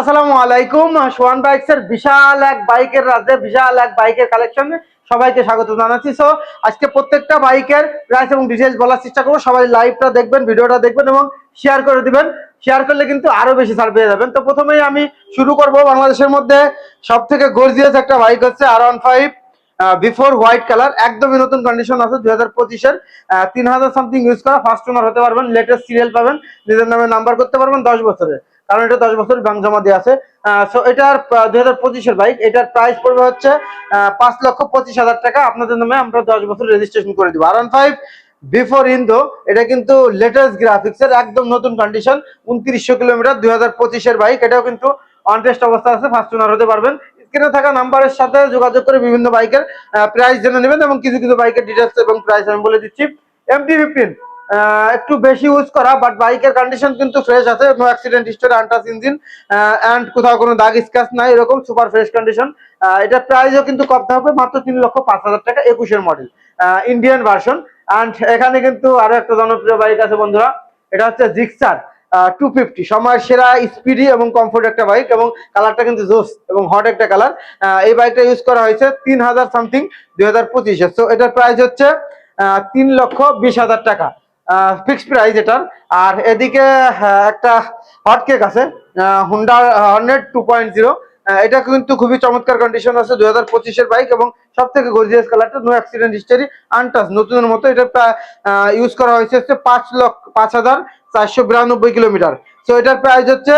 আসসালামু আলাইকুম। সোয়ান বিশাল এক বিশাল এক কালেকশন সবাইকে স্বাগত জানাচ্ছি। আজকে প্রত্যেকটা এবং ডিটেলস বলার চেষ্টা করব। সবাই দেখবেন দেখবেন এবং শেয়ার করে দিবেন। শেয়ার করলে কিন্তু আরও বেশি ছাড় পেয়ে যাবেন। তো প্রথমেই আমি শুরু করব। বাংলাদেশের মধ্যে সব থেকে গর্জিয়াস একটা বাইক হচ্ছে R one five V four white colour একদমই নতুন কন্ডিশন আছে দুই হাজার পঁচিশের। তিন হাজার সামথিং ইউজ করা ফার্স্ট ওনার হতে পারবেন লেটেস্ট সিরিয়াল পাবেন, নিজের নামে নাম্বার করতে পারবেন, দশ বছরের। কারণ এটা দশ বছর ব্যাংক জমা দিয়ে আছে। সো এটার দুই হাজার পঁচিশের বাইক এটার প্রাইস পড়বে হচ্ছে পাঁচ লক্ষ পঁচিশ হাজার টাকা। আপনাদের নামে আমরা দশ বছর রেজিস্ট্রেশন করে দিব। আর ফাইভ বিফোর ইন্দো এটা কিন্তু লেটেস্ট গ্রাফিক্স এর একদম নতুন কন্ডিশন উনত্রিশশো কিলোমিটার, দুই হাজার পঁচিশের বাইক এটাও কিন্তু অনটেস্ট অবস্থা আছে ফার্স্ট ওনার হতে পারবেন। স্ক্রিনে থাকা নাম্বারের সাথে যোগাযোগ করে বিভিন্ন বাইকের প্রাইস জেনে নেবেন এবং কিছু কিছু বাইকের ডিটেলস এবং প্রাইস আমি বলে দিচ্ছি। এমটি ফিফটিন একটু বেশি ইউজ করা বাট বাইকের কন্ডিশন কিন্তু ফ্রেশ আছে no accident history untouched engine and কোথাও কোনো দাগ স্ক্র্যাচ নাই, এরকম সুপার ফ্রেশ কন্ডিশন এটা প্রাইসও কিন্তু কমতে হবে, মাত্র তিন লক্ষ পাঁচ হাজার টাকা, একুশের মডেল ইন্ডিয়ান ভার্সন অ্যান্ড এখানে কিন্তু আরও একটা জনপ্রিয় বাইক আছে বন্ধুরা, এটা হচ্ছে জিক্সার টু ফিফটি সময়ের সেরা স্পিডি এবং কমফোর্ট একটা বাইক এবং কালারটা কিন্তু জোস এবং হট একটা কালার এই বাইকটা ইউজ করা হয়েছে তিন হাজার সামথিং দুই হাজার পঁচিশে। সো এটার প্রাইস হচ্ছে তিন লক্ষ বিশ হাজার টাকা। ফিক্সড প্রাইস এটার। আর এদিকে একটা হট কেক আছে Honda hundred two point zero এটা কিন্তু খুবই চমৎকার কন্ডিশন আছে, দুই হাজার পঁচিশের বাইক এবং সব থেকে গর্জিয়াস কালারটা নো অ্যাক্সিডেন্ট হিস্টারি আনটাস নতুনের মতো। এটা ইউজ করা হয়েছে হচ্ছে পাঁচ লক্ষ, পাঁচ হাজার চারশো বিরানব্বই কিলোমিটার। সো এটার প্রাইস হচ্ছে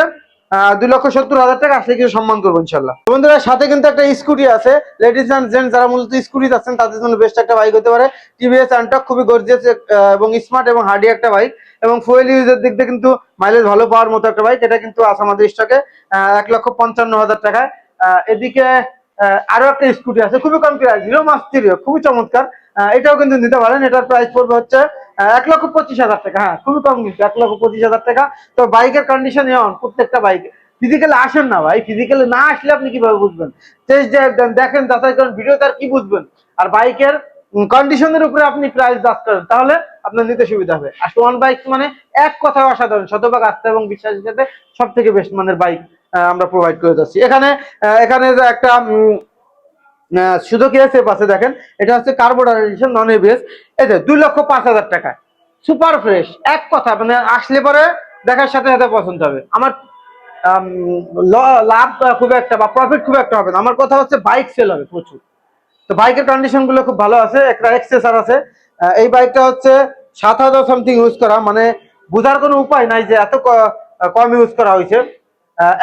দুই লক্ষ সত্তর হাজার টাকা আসলে কিছু সম্মান করব, ইনশাল্লাহ। বন্ধুরা, সাথে কিন্তু একটা স্কুটি আছে। লেডিস অ্যান্ড জেন্টস যারা মূলত স্কুটি আছেন তাদের জন্য বেস্ট একটা বাইক হতে পারে। টিভিএস অ্যান্টক খুবই গর্জিয়াস এবং স্মার্ট এবং হার্ডি একটা বাইক এবং ফুয়েল ইউজের দিক দিয়ে কিন্তু মাইলেজ ভালো পাওয়ার মতো একটা বাইক এটা কিন্তু আছে আমাদের স্টকে এক লক্ষ পঞ্চান্ন হাজার টাকায়। এদিকে আরও একটা স্কুটি আছে, খুবই কম প্রাইস হিরো মাস্টিরিও খুবই চমৎকার। এটাও কিন্তু নিতে পারেন। এটার প্রাইস পড়বে হচ্ছে এক লক্ষ পঁচিশ হাজার টাকা। হ্যাঁ খুবই কম কিন্তু, এক লক্ষ পঁচিশ হাজার টাকা। তো বাইকের কন্ডিশন এমন প্রত্যেকটা বাইক। ফিজিক্যালি আসেন না ভাই ফিজিক্যালি না আসলে আপনি কীভাবে বুঝবেন? টেস্ট ড্রাইভ দেন দেখেন, যাচাই করেন ভিডিও তার কি বুঝবেন? আর বাইকের কন্ডিশনের উপরে আপনি প্রাইস দাস করেন, তাহলে আপনার নিতে সুবিধা হবে। আর ওয়ান বাইক মানে এক কথায় অসাধারণ, শতভাগ আস্থা এবং বিশ্বাসের সাথে সব থেকে বেস্ট মানের বাইক আমরা প্রোভাইড করে যাচ্ছি। এখানে এখানে একটা সুজুকি এসএফ আছে দেখেন? এটা হচ্ছে কার্বোডার এডিশন নন এবিএস যে দুই লক্ষ পাঁচ হাজার টাকা। সুপার ফ্রেশ এক কথা মানে আসলে পরে দেখার সাথে সাথে পছন্দ হবে। আমার লাভ খুব একটা বা প্রফিট খুব একটা হবে না। আমার কথা হচ্ছে বাইক সেল হবে প্রচুর। তো বাইকের কন্ডিশনগুলো খুব ভালো আছে, একটা এক্সেসার আছে। এই বাইকটা হচ্ছে সাত হাজার সামথিং ইউজ করা। মানে বোঝার কোনো উপায় নাই যে এত কম ইউজ করা হয়েছে।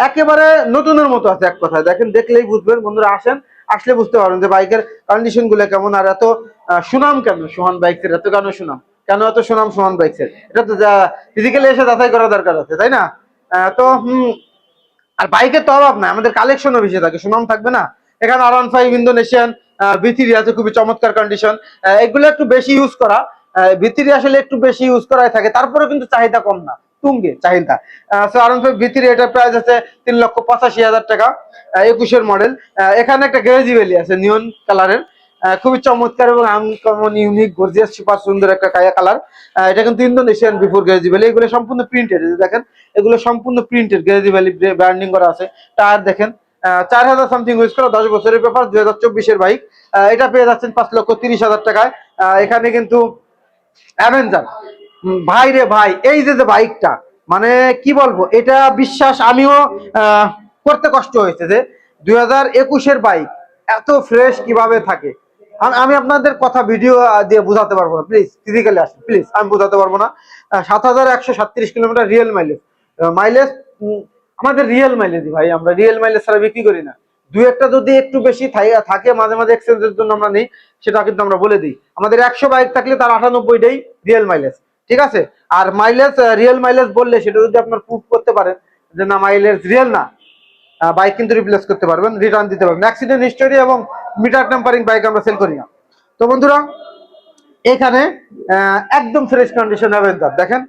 একেবারে নতুনের মতো আছে এক কথায়। দেখেন, দেখলেই বুঝবেন। বন্ধুরা, আসেন। আসলে বুঝতে পারবেন যে বাইকের কন্ডিশনগুলো কেমন আর এত সুনাম কেন সোহান বাইকের এত কেন সুনাম? কেন এত সুনাম সোহান বাইকের এটা তো ফিজিক্যালি এসে যাচাই করা দরকার আছে, তাই না? তো, হম, আর বাইকের তো অভাব নাই, আমাদের কালেকশনও বেশি থাকে, সুনাম থাকবে না। এখানে আর ওয়ান ফাইভ ইন্দোনেশিয়ান ভিতিরি আছে, খুবই চমৎকার কন্ডিশন এগুলো একটু বেশি ইউজ করা ভিতিরি আসলে একটু বেশি ইউজ করাই থাকে তারপরে কিন্তু চাহিদা কম না। তুঙ্গে চাহিদা। So R one five V three এটার প্রাইস আছে তিন লক্ষ পঁচাশি হাজার টাকা। একুশের মডেল এখানে একটা গ্যারেজি ভ্যালি আছে নিয়ন কালারের খুবই চমৎকার এবং আনকমন ইউনিক গর্জিয়াস সুপার সুন্দর একটা কায়া কালার এটা কিন্তু ইন্দোনেশিয়ান বিফোর গ্যারেজি ভ্যালি এগুলো সম্পূর্ণ প্রিন্টেড দেখেন, এগুলো সম্পূর্ণ প্রিন্টেড গ্যারেজি ভ্যালি ব্র্যান্ডিং করা আছে। টায়ার দেখেন চার হাজার সামথিং ইউজ করা, দশ বছরের পেপার দুই হাজার চব্বিশের বাইক এটা পেয়ে যাচ্ছেন পাঁচ লক্ষ তিরিশ হাজার টাকায়। এখানে কিন্তু অ্যাভেঞ্জার ভাই রে ভাই, এই যে যে বাইকটা মানে কি বলব, এটা বিশ্বাস আমিও করতে কষ্ট হয়েছে যে দুই হাজার একুশের বাইক এত ফ্রেশ কীভাবে থাকে। আমি আপনাদের কথা ভিডিও দিয়ে বোঝাতে পারব না প্লিজ ফিজিক্যালি আসুন প্লিজ আমি বোঝাতে পারব না। সাত হাজার একশো সাতত্রিশ কিলোমিটার রিয়েল মাইলেজ মাইলেজ আমাদের রিয়েল মাইলেজ ভাই, আমরা রিয়েল মাইলেজ ছাড়া বিক্রি করি না। দু একটা যদি একটু বেশি থাকে, মাঝে মাঝে এক্সচেঞ্জের জন্য আমরা নেই, সেটা কিন্তু আমরা বলে দিই। আমাদের একশো বাইক থাকলে তার আটানব্বইটাই রিয়েল মাইলেজ ঠিক আছে? আর মাইলেজ রিয়েল মাইলেজ বললে সেটা যদি আপনার প্রুফ করতে পারেন যে না মাইলেজ রিয়েল না বাইক কিন্তু রিপ্লেস করতে পারবেন রিটার্ন দিতে পারবেন। অ্যাক্সিডেন্ট হিস্টোরি এবং মিটার টেম্পারিং বাইক আমরা সেল করি না। তো বন্ধুরা, এখানে একদম ফ্রেশ কন্ডিশন অ্যাভেঞ্জার দেখেন,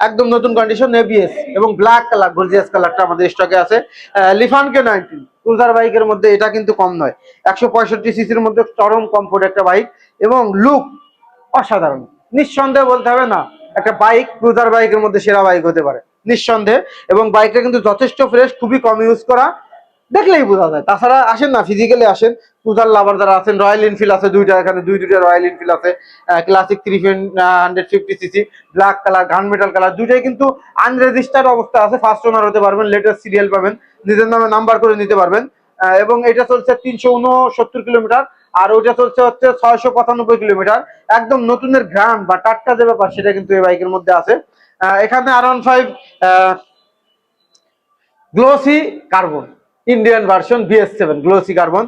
একদম নতুন কন্ডিশন এবিএস এবং ব্ল্যাক কালার গর্জিয়াস কালারটা আমাদের স্টকে আছে। লিফান কে নাইনটিন ক্রুজার বাইকের মধ্যে এটা কিন্তু কম নয়। একশো পঁয়ষট্টি সিসির মধ্যে চরম কমফোর্ট একটা বাইক এবং লুক অসাধারণ। নিঃসন্দেহে বলতে হবে না একটা বাইক ক্রুজার বাইকের মধ্যে সেরা বাইক হতে পারে, নিঃসন্দেহে। এবং বাইকটা কিন্তু যথেষ্ট ফ্রেশ খুবই কম ইউজ করা। দেখলেই বোঝা যায়। তাছাড়া আসেন না ফিজিক্যালি আসেন। পূজার লাভার যারা আছেন রয়্যাল এনফিল্ড আছে দুইটা, এখানে দুই, দুইটা রয়্যাল এনফিল্ড আছে। Classic three hundred fifty CC black colour gun metal colour দুইটাই কিন্তু আনরেজিস্টার্ড অবস্থা আছে। ফার্স্ট ওনার হতে পারবেন লেটেস্ট সিরিয়াল পাবেন। নিজের নামে নাম্বার করে নিতে পারবেন। এবং এটা চলছে তিনশো উনসত্তর কিলোমিটার আর ওইটা চলছে হচ্ছে ছয়শো পঁচানব্বই কিলোমিটার। একদম নতুনের ঘ্রাণ বা টাটকা যে ব্যাপার, সেটা কিন্তু এই বাইকের মধ্যে আছে। এখানে R one five glossy carbon Indian version BS seven glossy carbon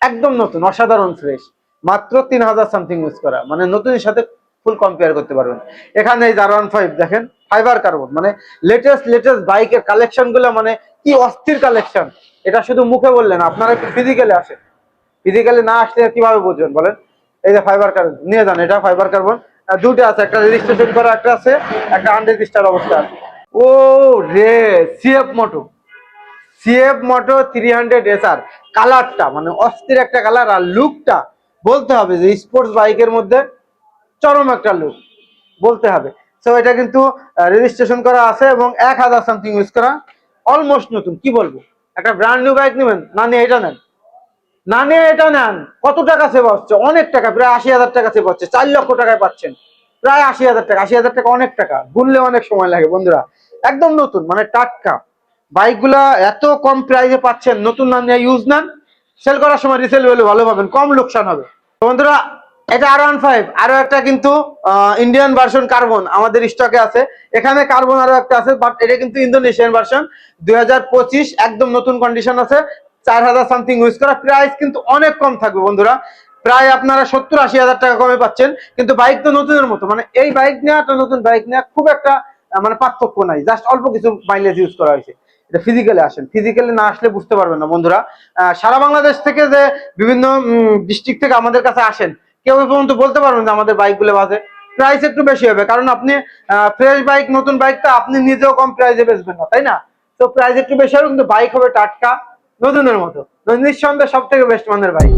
একদম নতুন, অসাধারণ ফ্রেশ মাত্র তিন হাজার সামথিং ইউজ করা। মানে নতুনের সাথে ফুল কম্পেয়ার করতে পারবেন। এখানে এই আর ওয়ান ফাইভ দেখেন ফাইবার কার্বন মানে লেটেস্ট লেটেস্ট বাইকের কালেকশনগুলো মানে কি অস্থির কালেকশন এটা শুধু মুখে বললেন আপনারা একটু ফিজিক্যালি আসেন। ফিজিক্যালি না আসলে কীভাবে বুঝবেন বলেন? এই যে ফাইবার কার্বন নিয়ে যান, এটা ফাইবার কার্বন দুটো আছে, একটা রেজিস্ট্রেশন করা, একটা আছে, একটা আনরেজিস্টার অবস্থা আছে। ও রে CF moto CF moto three hundred SR কালারটা মানে অস্থির একটা কালার আর লুকটা বলতে হবে যে স্পোর্টস বাইকের মধ্যে চরম একটা লুক বলতে হবে। সো এটা কিন্তু রেজিস্ট্রেশন করা আছে এবং এক হাজার সামথিং ইউজ করা অলমোস্ট নতুন, কি বলব? একটা ব্র্যান্ড নিউ বাইক নেবেন? না, নিয়ে এটা নেন। না নিয়ে এটা নেন। কত টাকা সেভ হচ্ছে? অনেক টাকা, প্রায় আশি হাজার টাকা সেভ হচ্ছে। চার লক্ষ টাকায় পাচ্ছেন। প্রায় আশি হাজার টাকা, আশি হাজার টাকা অনেক টাকা। গুনলে অনেক সময় লাগে, বন্ধুরা। একদম নতুন মানে টাটকা। বাইকগুলা এত কম প্রাইসে পাচ্ছেন, নতুন না নিয়ে ইউজ নেন। সেল করার সময় রিসেল ভ্যালু ভালো পাবেন, কম লোকসান হবে। বন্ধুরা, এটা আর ওয়ান ফাইভ আরও একটা কিন্তু ইন্ডিয়ান ভার্সন কার্বন আমাদের স্টকে আছে। এখানে কার্বন আরও একটা আছে বাট এটা কিন্তু ইন্দোনেশিয়ান ভার্সন দুই হাজার পঁচিশ, একদম নতুন কন্ডিশন আছে। চার হাজার সামথিং ইউজ করা। প্রাইস কিন্তু অনেক কম থাকবে বন্ধুরা। প্রায় আপনারা সত্তর আশি হাজার টাকা কমে পাচ্ছেন। কিন্তু বাইক তো নতুনের মতো। মানে এই বাইক নেওয়া একটা নতুন বাইক নেওয়া খুব একটা মানে পার্থক্য নাই। জাস্ট অল্প কিছু মাইলেজ ইউজ করা হয়েছে। এটা ফিজিক্যালি আসেন। ফিজিক্যালি না আসলে বুঝতে পারবেন না বন্ধুরা। সারা বাংলাদেশ থেকে যে বিভিন্ন ডিস্ট্রিক্ট থেকে আমাদের কাছে আসেন, কেউ পর্যন্ত বলতে পারবেন যে আমাদের বাইকগুলো বাজে। প্রাইস একটু বেশি হবে। কারণ আপনি ফ্রেশ বাইক নতুন বাইকটা আপনি নিজেও কম প্রাইসে বেচবেন না, তাই না? তো প্রাইস একটু বেশি হবে, কিন্তু বাইক হবে টাটকা। নতুনের মতো। নিঃসন্দেহে সব থেকে বেস্ট মানের বাইক